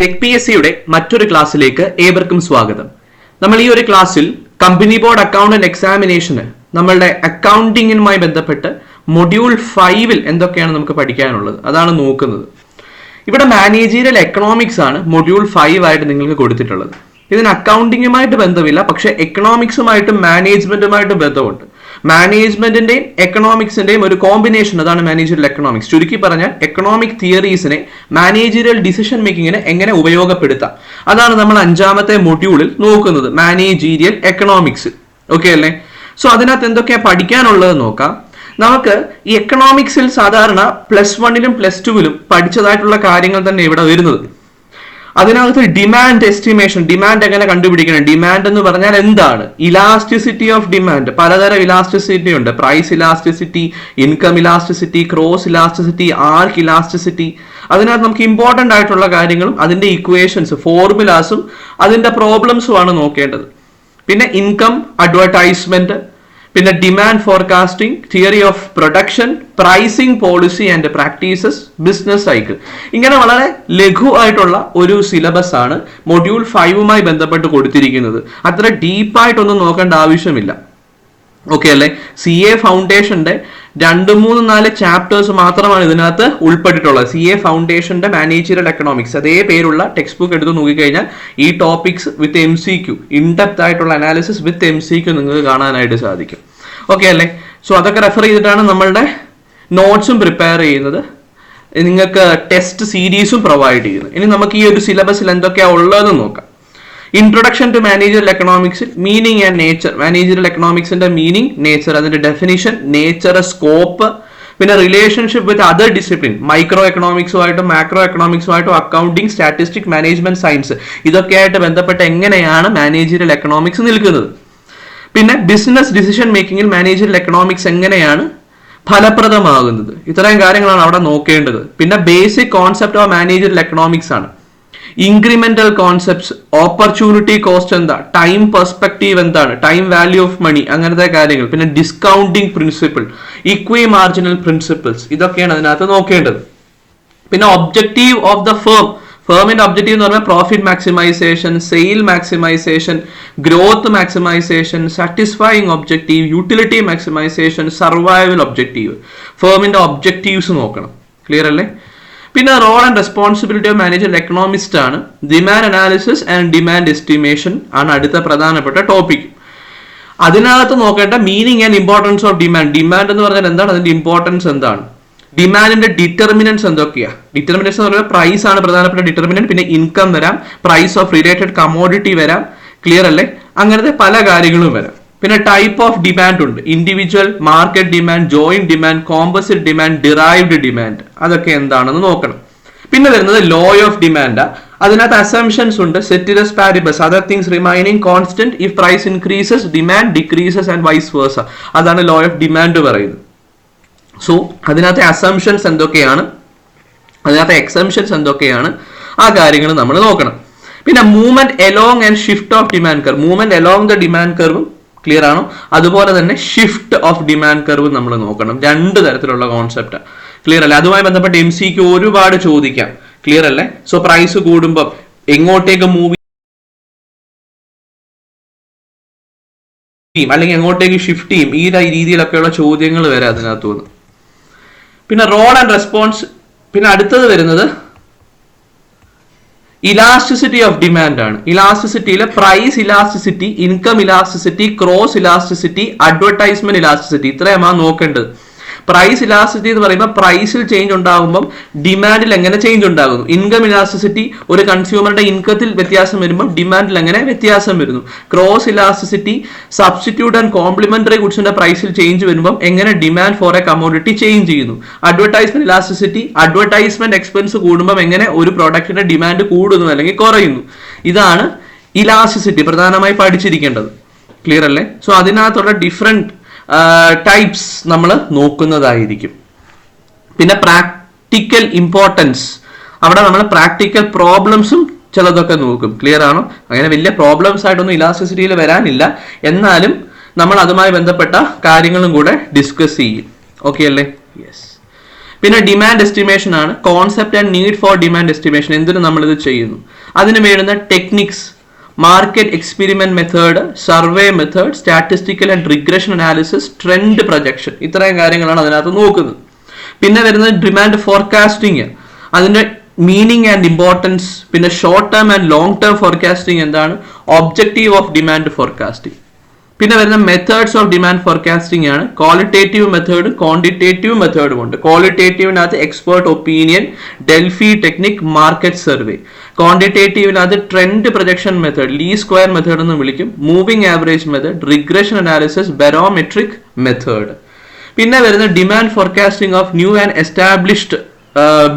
Tech P S സിയുടെ മറ്റൊരു ക്ലാസ്സിലേക്ക് ഏവർക്കും സ്വാഗതം. നമ്മൾ ഈ ഒരു ക്ലാസ്സിൽ കമ്പനി ബോർഡ് അക്കൗണ്ടന്റ് എക്സാമിനേഷന് നമ്മളുടെ അക്കൗണ്ടിങ്ങുമായി ബന്ധപ്പെട്ട് മൊഡ്യൂൾ ഫൈവിൽ എന്തൊക്കെയാണ് നമുക്ക് പഠിക്കാനുള്ളത് അതാണ് നോക്കുന്നത്. ഇവിടെ മാനേജീരിയൽ എക്കണോമിക്സ് ആണ് മൊഡ്യൂൾ ഫൈവ് ആയിട്ട് നിങ്ങൾക്ക് കൊടുത്തിട്ടുള്ളത്. ഇതിന് അക്കൗണ്ടിങ്ങുമായിട്ട് ബന്ധമില്ല പക്ഷെ എക്കണോമിക്സുമായിട്ടും മാനേജ്മെന്റുമായിട്ടും ബന്ധമുണ്ട്. മാനേജ്മെന്റിന്റെയും എക്കണോമിക്സിന്റെയും ഒരു കോമ്പിനേഷൻ അതാണ് മാനേജറിയൽ എക്കണോമിക്സ് ചുരുക്കി പറഞ്ഞാൽ എക്കണോമിക് തിയറീസിനെ മാനേജറിയൽ ഡിസിഷൻ മേക്കിങ്ങിന് എങ്ങനെ ഉപയോഗപ്പെടുത്താം. അതാണ് നമ്മൾ അഞ്ചാമത്തെ മൊഡ്യൂളിൽ നോക്കുന്നത് മാനേജീരിയൽ എക്കണോമിക്സ് ഓക്കെ അല്ലേ? സോ അതിനകത്ത് എന്തൊക്കെയാ പഠിക്കാനുള്ളത് നോക്കാം. നമുക്ക് ഈ എക്കണോമിക്സിൽ സാധാരണ പ്ലസ് വണ്ണിലും പ്ലസ് ടുവിലും പഠിച്ചതായിട്ടുള്ള കാര്യങ്ങൾ തന്നെ ഇവിടെ വരുന്നത്. അതിനകത്ത് ഡിമാൻഡ് എസ്റ്റിമേഷൻ ഡിമാൻഡ് എങ്ങനെ കണ്ടുപിടിക്കണം? ഡിമാൻഡ് എന്ന് പറഞ്ഞാൽ എന്താണ്? ഇലാസ്റ്റിസിറ്റി ഓഫ് ഡിമാൻഡ് പലതരം ഇലാസ്റ്റിസിറ്റി ഉണ്ട്. Price elasticity income elasticity cross elasticity arc elasticity അതിനകത്ത് നമുക്ക് ഇമ്പോർട്ടന്റ് ആയിട്ടുള്ള കാര്യങ്ങളും അതിന്റെ ഇക്വേഷൻസ് ഫോർമുലാസും അതിന്റെ പ്രോബ്ലംസും ആണ് നോക്കേണ്ടത്. പിന്നെ ഇൻകം അഡ്വർടൈസ്മെന്റ് പിന്നെ demand forecasting theory of production pricing policy and practices business cycle ഇങ്ങനെ വളരെ ലഘു ആയിട്ടുള്ള ഒരു സിലബസ് ആണ് മൊഡ്യൂൾ ഫൈവുമായി ബന്ധപ്പെട്ട് കൊടുത്തിരിക്കുന്നത്. അത്ര ഡീപ്പായിട്ടൊന്നും നോക്കേണ്ട ആവശ്യമില്ല. ഓക്കെ അല്ലെ? സി എ ഫൗണ്ടേഷന്റെ രണ്ട് മൂന്ന് നാല് ചാപ്റ്റേഴ്സ് മാത്രമാണ് ഇതിനകത്ത് ഉൾപ്പെട്ടിട്ടുള്ളത്. സി എ ഫൗണ്ടേഷന്റെ മാനേജീരിയൽ എക്കണോമിക്സ് അതേ പേരുള്ള ടെക്സ്റ്റ് ബുക്ക് എടുത്ത് നോക്കിക്കഴിഞ്ഞാൽ ഈ topics with M C Q in depth ആയിട്ടുള്ള analysis with M C Q നിങ്ങൾക്ക് കാണാനായിട്ട് സാധിക്കും. ഓക്കെ അല്ലേ? സോ അതൊക്കെ റെഫർ ചെയ്തിട്ടാണ് നമ്മളുടെ നോട്ട്സും പ്രിപ്പയർ ചെയ്യുന്നത്. നിങ്ങൾക്ക് ടെസ്റ്റ് സീരീസും പ്രൊവൈഡ് ചെയ്യുന്നത്. ഇനി നമുക്ക് ഈ ഒരു സിലബസിൽ എന്തൊക്കെയാ ഉള്ളതെന്ന് നോക്കാം. ഇൻട്രൊഡക്ഷൻ ടു മാനേജറൽ എക്കണോമിക്സിൽ മീനിങ് ആൻഡ് നേച്ചർ മാനേജറൽ എക്കണോമിക്സിന്റെ മീനിങ് നേച്ചർ അതിന്റെ ഡെഫിനിഷൻ നേച്ചർ സ്കോപ്പ് പിന്നെ relationship with other discipline micro എക്കണോമിക്സുമായിട്ടും macro എക്കണോമിക്സുമായിട്ടും അക്കൗണ്ടിങ് സ്റ്റാറ്റിസ്റ്റിക് മാനേജ്മെന്റ് സയൻസ് ഇതൊക്കെയായിട്ട് ബന്ധപ്പെട്ട് എങ്ങനെയാണ് മാനേജറൽ എക്കണോമിക്സ് നിൽക്കുന്നത്? പിന്നെ ബിസിനസ് ഡിസിഷൻ മേക്കിംഗിൽ മാനേജറൽ എക്കണോമിക്സ് എങ്ങനെയാണ് ഫലപ്രദമാകുന്നത്? ഇത്രയും കാര്യങ്ങളാണ് അവിടെ നോക്കേണ്ടത്. പിന്നെ basic concept of managerial economics ആണ്. ഇൻക്രിമെന്റൽ കോൺസെപ്റ്റ്സ് ഓപ്പർച്യൂണിറ്റി കോസ്റ്റ് എന്താ ടൈം പെർസ്പെക്റ്റീവ് എന്താണ് ടൈം വാല്യൂ ഓഫ് മണി അങ്ങനത്തെ കാര്യങ്ങൾ. പിന്നെ discounting principle equi marginal principles ഇതൊക്കെയാണ് അതിനകത്ത് നോക്കേണ്ടത്. പിന്നെ ഒബ്ജക്റ്റീവ് ഓഫ് ദ ഫേം ഫേമിന്റെ ഒബ്ജക്റ്റീവ് എന്ന് പറഞ്ഞാൽ profit maximisation sale maximisation growth maximisation satisfying objective utility maximisation survival objective ഫേമിന്റെ objectives നോക്കണം. ക്ലിയർ അല്ലേ? പിന്നെ role and responsibility of manager economist ആണ്. Demand analysis and demand estimation ആണ് അടുത്ത പ്രധാനപ്പെട്ട ടോപ്പിക് അതിനകത്ത് നോക്കേണ്ട meaning and importance of demand demand എന്ന് പറഞ്ഞാൽ എന്താണ്? അതിന്റെ ഇമ്പോർട്ടൻസ് എന്താണ്? ഡിമാൻഡിന്റെ ഡിറ്റർമിനൻസ് എന്തൊക്കെയാ? ഡിറ്റർമിനൻസ് എന്ന് പറയുന്നത് പ്രൈസ് ആണ് പ്രധാനപ്പെട്ട ഡിറ്റർമിനന്റ് പിന്നെ ഇൻകം വരാം. പ്രൈസ് ഓഫ് റിലേറ്റഡ് കമോഡിറ്റി വരാം. ക്ലിയർ അല്ലേ? അങ്ങനത്തെ പല കാര്യങ്ങളും വരാം. പിന്നെ ടൈപ്പ് ഓഫ് ഡിമാൻഡ് ഉണ്ട്. Individual market demand joint demand composite demand derived demand അതൊക്കെ എന്താണെന്ന് നോക്കണം. പിന്നെ വരുന്നത് ലോ ഓഫ് ഡിമാൻഡ് അതിനകത്ത് അസംഷൻസ് ഉണ്ട്. Ceteris paribus other things remaining constant if price increases demand decreases and vice versa അതാണ് ലോ ഓഫ് ഡിമാൻഡ് പറയുന്നത്. സോ അതിനകത്തെ അസംഷൻസ് എന്തൊക്കെയാണ്? അതിനകത്തെ എക്സംഷൻസ് എന്തൊക്കെയാണ്? ആ കാര്യങ്ങൾ നമ്മൾ നോക്കണം. പിന്നെ movement along and shift of demand curve movement along the demand കർവും clear ആണോ? അതുപോലെ തന്നെ ഷിഫ്റ്റ് ഓഫ് ഡിമാൻഡ് കർവ് നമ്മൾ നോക്കണം. രണ്ട് തരത്തിലുള്ള കോൺസെപ്റ്റ് ക്ലിയർ അല്ലേ? അതുമായി ബന്ധപ്പെട്ട് എം സിക്ക് ഒരുപാട് ചോദിക്കാം. ക്ലിയർ അല്ലേ? സോ പ്രൈസ് കൂടുമ്പോൾ എങ്ങോട്ടേക്ക് മൂവ് ചെയ്യും? അല്ലെങ്കിൽ എങ്ങോട്ടേക്ക് ഷിഫ്റ്റ് ചെയ്യും? ഈ രീതിയിലൊക്കെയുള്ള ചോദ്യങ്ങൾ വരെ അതിനകത്ത് പിന്നെ റോൾ ആൻഡ് റെസ്പോൺസ് പിന്നെ അടുത്തത് വരുന്നത് ഇലാസ്റ്റിസിറ്റി ഓഫ് ഡിമാൻഡ് ആണ്. ഇലാസ്റ്റിസിറ്റിയിലെ price elasticity income elasticity cross elasticity advertisement elasticity. ഇത്രയുമാണ് നോക്കേണ്ടത്. പ്രൈസ് ഇലാസ്റ്റിസിറ്റി എന്ന് പറയുമ്പോൾ പ്രൈസിൽ ചേഞ്ച് ഉണ്ടാകുമ്പോൾ ഡിമാൻഡിൽ എങ്ങനെ ചേഞ്ച് ഉണ്ടാകുന്നു? ഇൻകം ഇലാസ്റ്റിസിറ്റി ഒരു കൺസ്യൂമറുടെ ഇൻകത്തിൽ വ്യത്യാസം വരുമ്പോൾ ഡിമാൻഡിൽ എങ്ങനെ വ്യത്യാസം വരുന്നു? Cross elasticity substitute and complementary ഗുഡ്സിന്റെ പ്രൈസിൽ ചേഞ്ച് വരുമ്പോൾ എങ്ങനെ demand for a commodity change ചെയ്യുന്നു? അഡ്വർടൈസ്മെന്റ് ഇലാസ്റ്റിസിറ്റി അഡ്വർടൈസ്മെന്റ് എക്സ്പെൻസ് കൂടുമ്പോൾ എങ്ങനെ ഒരു പ്രോഡക്റ്റിന്റെ ഡിമാൻഡ് കൂടുന്നു അല്ലെങ്കിൽ കുറയുന്നു? ഇതാണ് ഇലാസ്റ്റിസിറ്റി പ്രധാനമായി പഠിച്ചിരിക്കേണ്ടത്. ക്ലിയർ അല്ലേ? സോ അതിനകത്തുള്ള ഡിഫറെന്റ് ടൈപ്സ് നമ്മൾ നോക്കുന്നതായിരിക്കും. പിന്നെ പ്രാക്ടിക്കൽ ഇമ്പോർട്ടൻസ് അവിടെ നമ്മൾ പ്രാക്ടിക്കൽ പ്രോബ്ലംസും ചിലതൊക്കെ നോക്കും. ക്ലിയർ ആണോ? അങ്ങനെ വലിയ പ്രോബ്ലംസ് ആയിട്ടൊന്നും ഇലാസ്റ്റിസിറ്റിയിൽ വരാനില്ല. എന്നാലും നമ്മൾ അതുമായി ബന്ധപ്പെട്ട കാര്യങ്ങളും കൂടെ ഡിസ്കസ് ചെയ്യും. ഓക്കെ അല്ലേ? യെസ് പിന്നെ ഡിമാൻഡ് എസ്റ്റിമേഷൻ ആണ്. Concept and need for demand estimation എന്തിനു നമ്മൾ ഇത് ചെയ്യുന്നു? അതിന് വേണ്ടുന്ന techniques market experiment method survey method statistical and regression analysis trend projection ഇത്രയും കാര്യങ്ങളാണ് അതിനകത്ത് നോക്കുന്നത്. പിന്നെ വരുന്നത് ഡിമാൻഡ് ഫോർകാസ്റ്റിംഗ് അതിന്റെ മീനിങ് ആൻഡ് ഇമ്പോർട്ടൻസ് പിന്നെ short term and long term forecasting എന്താണ്? ഒബ്ജക്റ്റീവ് ഓഫ് ഡിമാൻഡ് ഫോർകാസ്റ്റിംഗ് പിന്നെ വരുന്ന മെത്തേഡ്സ് ഓഫ് ഡിമാൻഡ് ഫോർകാസ്റ്റിംഗ് ആണ്. ക്വാളിറ്റേറ്റീവ് മെത്തേഡ് ക്വാണ്ടിറ്റേറ്റീവ് മെത്തേഡും ഉണ്ട്. ക്വാളിറ്റേറ്റീവിനകത്ത് expert opinion Delphi technique market survey ക്വാണ്ടിറ്റേറ്റീവിനകത്ത് trend projection method ലീ square method എന്ന് വിളിക്കും. Moving average method regression analysis barometric method പിന്നെ വരുന്ന demand forecasting of new and established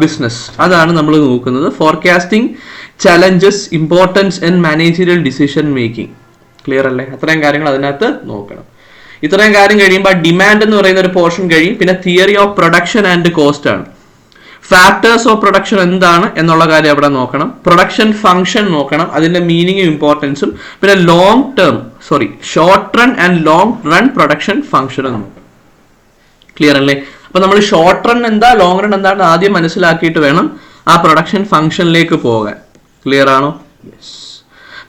business അതാണ് നമ്മൾ നോക്കുന്നത്. Forecasting challenges importance and managerial decision making clear അല്ലേ? അത്രയും കാര്യങ്ങൾ അതിനകത്ത് നോക്കണം. ഇത്രയും കാര്യം കഴിയുമ്പോൾ ഡിമാൻഡ് എന്ന് പറയുന്ന ഒരു പോർഷൻ കഴിയും. പിന്നെ theory of production and cost ആണ്. ഫാക്ടേഴ്സ് ഓഫ് പ്രൊഡക്ഷൻ എന്താണ് എന്നുള്ള കാര്യം അവിടെ നോക്കണം. പ്രൊഡക്ഷൻ ഫംഗ്ഷൻ നോക്കണം. അതിന്റെ മീനിങ്ങും ഇമ്പോർട്ടൻസും പിന്നെ long term sorry short run and long run production ഫംഗ്ഷനും നോക്കണം. ക്ലിയർ അല്ലേ? അപ്പൊ നമ്മൾ ഷോർട്ട് റൺ എന്താ ലോങ് റൺ എന്താണെന്ന് ആദ്യം മനസ്സിലാക്കിയിട്ട് വേണം ആ പ്രൊഡക്ഷൻ ഫംഗ്ഷനിലേക്ക് പോകാൻ. ക്ലിയർ ആണോ? Yes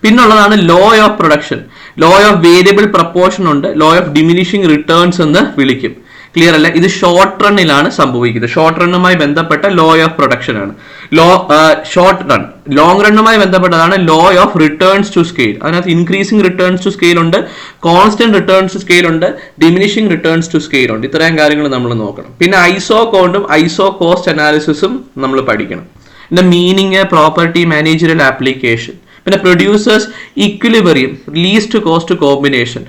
പിന്നുള്ളതാണ് law of production law of variable proportion ഉണ്ട്. ലോ ഓഫ് ഡിമിനിഷിംഗ് റിട്ടേൺസ് എന്ന് വിളിക്കും. ക്ലിയർ അല്ല? ഇത് ഷോർട്ട് റണ്ണിലാണ് സംഭവിക്കുന്നത്. ഷോർട്ട് റണ്ണുമായി ബന്ധപ്പെട്ട ലോ ഓഫ് പ്രൊഡക്ഷൻ ആണ്. ലോ ഷോർട്ട് റൺ ലോങ് റണ്ണുമായി ബന്ധപ്പെട്ടതാണ് law of returns to scale അതിനകത്ത് ഇൻക്രീസിംഗ് റിട്ടേൺസ് ടു സ്കെയിൽ ഉണ്ട്. കോൺസ്റ്റന്റ് റിട്ടേൺസ് ടു സ്കെയിൽ ഉണ്ട്. ഡിമിനിഷിംഗ് റിട്ടേൺസ് ടു സ്കെയിൽ ഉണ്ട്. ഇത്രയും കാര്യങ്ങൾ നമ്മൾ നോക്കണം. പിന്നെ ഐസോ കോണ്ടും ഐസോ കോസ്റ്റ് അനാലിസിസും നമ്മൾ പഠിക്കണം. പിന്നെ മീനിങ് പ്രോപ്പർട്ടി മാനേജറിയൽ ആപ്ലിക്കേഷൻ പിന്നെ producers equilibrium least cost combination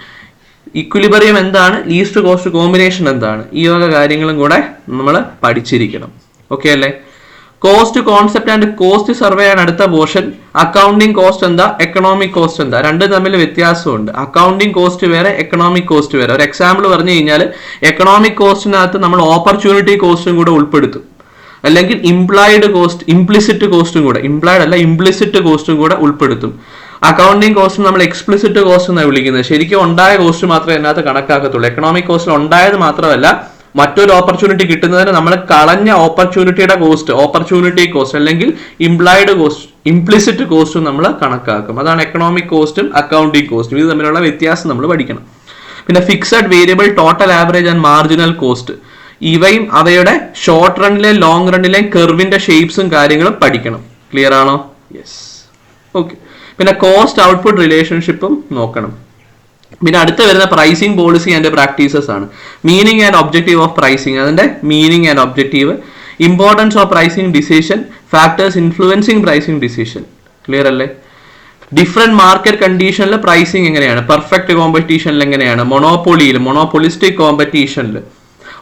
equilibrium എന്താണ്? ലീസ്റ്റ് കോസ്റ്റ് കോമ്പിനേഷൻ എന്താണ്? ഈ വക കാര്യങ്ങളും കൂടെ നമ്മൾ പഠിച്ചിരിക്കണം. ഓക്കെ അല്ലേ? Cost concept and cost survey ആണ് അടുത്ത പോർഷൻ അക്കൗണ്ടിങ് കോസ്റ്റ് എന്താ? എക്കണോമിക് കോസ്റ്റ് എന്താ? രണ്ടും തമ്മിൽ വ്യത്യാസമുണ്ട്. അക്കൗണ്ടിങ് കോസ്റ്റ് വേറെ എക്കണോമിക് കോസ്റ്റ് വേറെ. ഒരു എക്സാമ്പിൾ പറഞ്ഞു കഴിഞ്ഞാൽ എക്കണോമിക് കോസ്റ്റിനകത്ത് നമ്മൾ ഓപ്പർച്യൂണിറ്റി കോസ്റ്റും കൂടെ ഉൾപ്പെടുത്തും. അല്ലെങ്കിൽ ഇംപ്ലോയിഡ് കോസ്റ്റ് ഇംപ്ലിസിറ്റ് കോസ്റ്റും കൂടെ ഇംപ്ലോയിഡ് അല്ല ഇംപ്ലിസിറ്റ് കോസ്റ്റും കൂടെ ഉൾപ്പെടുത്തും. അക്കൗണ്ടിങ് കോസ്റ്റ് നമ്മൾ എക്സ്പ്ലിസിറ്റ് കോസ്റ്റ് എന്നാണ് വിളിക്കുന്നത്. ശരിക്കും ഉണ്ടായ കോസ്റ്റ് മാത്രമേ അതിനകത്ത് കണക്കാക്കത്തുള്ളൂ. എക്കണോമിക് കോസ്റ്റിൽ ഉണ്ടായത് മാത്രമല്ല മറ്റൊരു ഓപ്പർച്യൂണിറ്റി കിട്ടുന്നതിന് നമ്മൾ കളഞ്ഞ ഓപ്പർച്യൂണിറ്റിയുടെ കോസ്റ്റ് ഓപ്പർച്യൂണിറ്റി കോസ്റ്റ് അല്ലെങ്കിൽ ഇംപ്ലോയിഡ് കോസ്റ്റ് ഇംപ്ലിസിറ്റ് കോസ്റ്റും നമ്മൾ കണക്കാക്കും. അതാണ് എക്കണോമിക് കോസ്റ്റും അക്കൗണ്ടിങ് കോസ്റ്റും ഇത് തമ്മിലുള്ള വ്യത്യാസം നമ്മൾ പഠിക്കണം. പിന്നെ fixed variable total average and marginal cost ഇവയും അവയുടെ ഷോർട്ട് റണ്ണിലെ ലോങ് റണ്ണിലെ കെർവിന്റെ ഷേപ്സും കാര്യങ്ങളും പഠിക്കണം. ക്ലിയർ ആണോ? യെസ് ഓക്കെ പിന്നെ കോസ്റ്റ് ഔട്ട്പുട്ട് റിലേഷൻഷിപ്പും നോക്കണം. പിന്നെ അടുത്ത് വരുന്ന പ്രൈസിംഗ് പോളിസി ആൻഡ് പ്രാക്ടീസസ് ആണ്. Meaning and objective of pricing അതിന്റെ meaning and objective importance of pricing decision factors influencing pricing decision clear അല്ലേ? ഡിഫറെന്റ് മാർക്കറ്റ് കണ്ടീഷനിൽ പ്രൈസിങ് എങ്ങനെയാണ്? പെർഫെക്റ്റ് കോമ്പറ്റീഷനിൽ എങ്ങനെയാണ്? മൊണോപ്പൊളിയിൽ മൊണോപ്പൊളിസ്റ്റിക് കോമ്പറ്റീഷനിൽ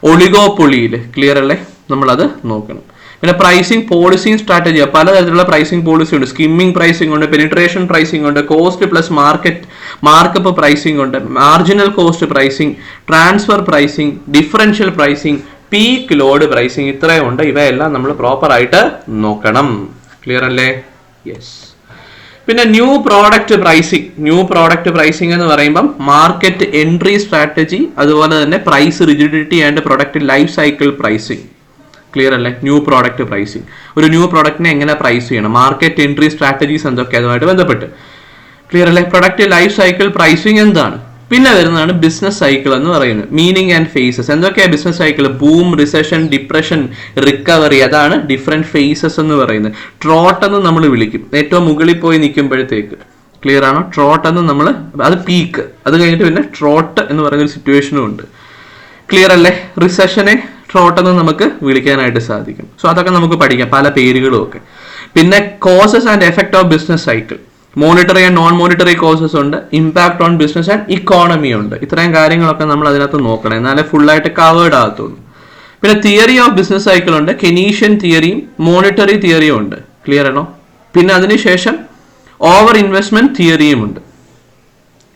ഒളിഗോപ്പൊളിയിൽ ക്ലിയർ അല്ലേ? നമ്മൾ അത് നോക്കണം. പിന്നെ പ്രൈസിംഗ് പോളിസിയും സ്ട്രാറ്റജി പലതരത്തിലുള്ള പ്രൈസിംഗ് പോളിസി ഉണ്ട്. സ്കിമ്മിംഗ് പ്രൈസിംഗ് ഉണ്ട് പെനിട്രേഷൻ പ്രൈസിംഗ് ഉണ്ട് cost plus market markup pricing ഉണ്ട് marginal cost pricing transfer pricing differential pricing peak load pricing ഇത്രയും ഉണ്ട്. ഇവയെല്ലാം നമ്മൾ പ്രോപ്പർ ആയിട്ട് നോക്കണം. ക്ലിയർ അല്ലേ? യെസ് പിന്നെ new product pricing new product pricing എന്ന് പറയുമ്പം മാർക്കറ്റ് എൻട്രി സ്ട്രാറ്റജി അതുപോലെ തന്നെ price rigidity and product life cycle pricing clear അല്ലേ? ന്യൂ പ്രോഡക്റ്റ് പ്രൈസിംഗ് ഒരു ന്യൂ പ്രോഡക്റ്റിനെ എങ്ങനെ പ്രൈസ് ചെയ്യണം? മാർക്കറ്റ് എൻട്രി സ്ട്രാറ്റജീസ് എന്തൊക്കെ? അതുമായിട്ട് ബന്ധപ്പെട്ട്. ക്ലിയർ അല്ലേ? പ്രൊഡക്റ്റ് ലൈഫ് സൈക്കിൾ പ്രൈസിംഗ് എന്താണ്? പിന്നെ വരുന്നതാണ് ബിസിനസ് സൈക്കിൾ എന്ന് പറയുന്നത്. മീനിങ് ആൻഡ് ഫേസസ് എന്തൊക്കെയാണ് business cycle boom recession depression recovery അതാണ് ഡിഫറെന്റ് ഫേസസ് എന്ന് പറയുന്നത്. ട്രോട്ട് എന്ന് നമ്മൾ വിളിക്കും. ഏറ്റവും മുകളിൽ പോയി നിൽക്കുമ്പോഴത്തേക്ക്. ക്ലിയർ ആണോ? ട്രോട്ട് എന്ന് നമ്മൾ അത് പീക്ക് അത് കഴിഞ്ഞിട്ട് പിന്നെ ട്രോട്ട് എന്ന് പറയുന്ന ഒരു സിറ്റുവേഷനും ഉണ്ട്. ക്ലിയർ അല്ലേ? റിസഷനെ ട്രോട്ട് എന്ന് നമുക്ക് വിളിക്കാനായിട്ട് സാധിക്കും. സോ അതൊക്കെ നമുക്ക് പഠിക്കാം. പല പേരുകളും ഒക്കെ. പിന്നെ causes and effect of business cycle monetary and non monetary causes ഉണ്ട് impact on business and economy ഉണ്ട്. ഇത്രയും കാര്യങ്ങളൊക്കെ നമ്മൾ അതിനകത്ത് നോക്കണം. എന്നാലേ ഫുള്ളായിട്ട് കവേർഡ് ആകത്തുള്ളൂ. പിന്നെ തിയറി ഓഫ് ബിസിനസ് സൈക്കിൾ ഉണ്ട്. കെനീഷ്യൻ തിയറിയും മോണിറ്ററി തിയറിയും ഉണ്ട്. ക്ലിയർ ആണോ? പിന്നെ അതിനുശേഷം ഓവർ ഇൻവെസ്റ്റ്മെന്റ് തിയറിയും ഉണ്ട്.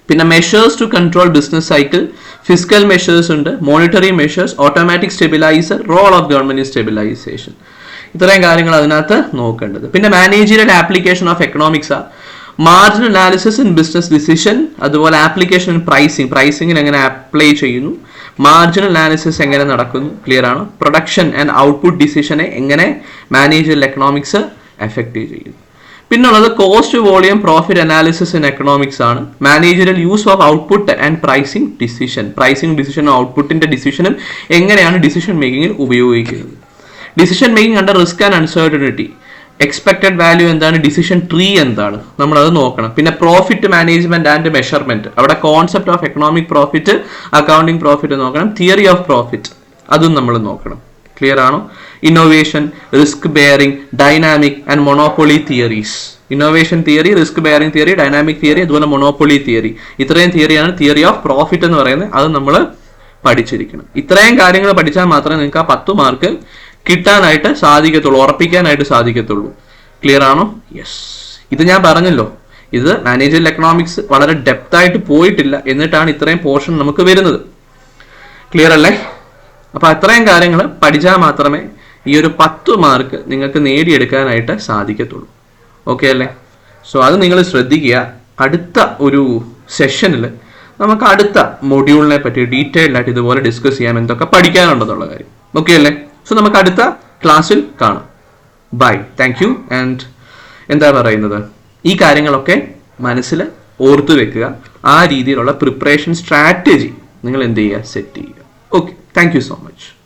പിന്നെ measures to control business cycle fiscal measures ഉണ്ട്. Monetary measures automatic stabiliser role of government stabilisation ഇത്രയും കാര്യങ്ങൾ അതിനകത്ത് നോക്കേണ്ടത്. പിന്നെ managerial application of economics margin analysis in business decision അതുപോലെ ആപ്ലിക്കേഷൻ ഇൻ പ്രൈസിങ് പ്രൈസിങ്ങിന് എങ്ങനെ അപ്ലൈ ചെയ്യുന്നു മാർജിൻ അനാലിസിസ് എങ്ങനെ നടക്കുന്നു ക്ലിയർ ആണ്? പ്രൊഡക്ഷൻ ആൻഡ് ഔട്ട്പുട്ട് ഡിസിഷനെ എങ്ങനെ മാനേജർ എക്കണോമിക്സ് എഫക്റ്റ് ചെയ്യുന്നു. പിന്നുള്ളത് cost volume profit analysis in economics ആണ്. Managerial use of output and pricing decision pricing ഡിസിഷനും ഔട്ട്പുട്ടിന്റെ ഡിസിഷനും എങ്ങനെയാണ് ഡിസിഷൻ മേക്കിംഗിൽ ഉപയോഗിക്കുന്നത്? Decision making under risk and uncertainty expected value എന്താണ് ഡിസിഷൻ ട്രീ എന്താണ് നമ്മൾ അത് നോക്കണം. പിന്നെ പ്രോഫിറ്റ് മാനേജ്മെന്റ് ആൻഡ് മെഷർമെന്റ് അവിടെ concept of economic profit accounting profit നോക്കണം. തിയറി ഓഫ് പ്രോഫിറ്റ് അതും നമ്മൾ നോക്കണം. ക്ലിയർ ആണോ? Innovation risk bearing dynamic and monopoly theories innovation theory risk bearing theory dynamic theory അതുപോലെ മൊണോപ്പൊളി തിയറി ഇത്രയും തിയറിയാണ് തിയറി ഓഫ് പ്രോഫിറ്റ് എന്ന് പറയുന്നത്. അത് നമ്മൾ പഠിച്ചിരിക്കണം. ഇത്രയും കാര്യങ്ങൾ പഠിച്ചാൽ മാത്രമേ നിങ്ങൾക്ക് ആ പത്ത് മാർക്ക് കിട്ടാനായിട്ട് സാധിക്കത്തുള്ളൂ ഉറപ്പിക്കാനായിട്ട് സാധിക്കത്തുള്ളൂ. ക്ലിയർ ആണോ? യെസ് ഇത് ഞാൻ പറഞ്ഞല്ലോ. ഇത് മാനേജറൽ എക്കണോമിക്സ് വളരെ ഡെപ്ത് ആയിട്ട് പോയിട്ടില്ല എന്നിട്ടാണ് ഇത്രയും പോർഷൻ നമുക്ക് വരുന്നത്. ക്ലിയർ അല്ലേ? അപ്പൊ അത്രയും കാര്യങ്ങൾ പഠിച്ചാൽ മാത്രമേ ഈ ഒരു പത്ത് മാർക്ക് നിങ്ങൾക്ക് നേടിയെടുക്കാനായിട്ട് സാധിക്കത്തുള്ളൂ. ഓക്കെ അല്ലേ? സോ അത് നിങ്ങൾ ശ്രദ്ധിക്കുക. അടുത്ത ഒരു സെഷനിൽ നമുക്ക് അടുത്ത മൊഡ്യൂളിനെ പറ്റി ഡീറ്റെയിൽഡ് ആയിട്ട് ഇതുപോലെ ഡിസ്കസ് ചെയ്യാം എന്തൊക്കെ പഠിക്കാനുണ്ടെന്നുള്ള കാര്യം. ഓക്കെ അല്ലേ? സോ നമുക്ക് അടുത്ത ക്ലാസ്സിൽ കാണാം. ബൈ താങ്ക് യു ആൻഡ് എന്താ പറയുന്നത്? ഈ കാര്യങ്ങളൊക്കെ മനസ്സിൽ ഓർത്തു വെക്കുക. ആ രീതിയിലുള്ള പ്രിപ്പറേഷൻ സ്ട്രാറ്റജി നിങ്ങൾ എന്ത് ചെയ്യുക? സെറ്റ് ചെയ്യുക. Okay thank you so much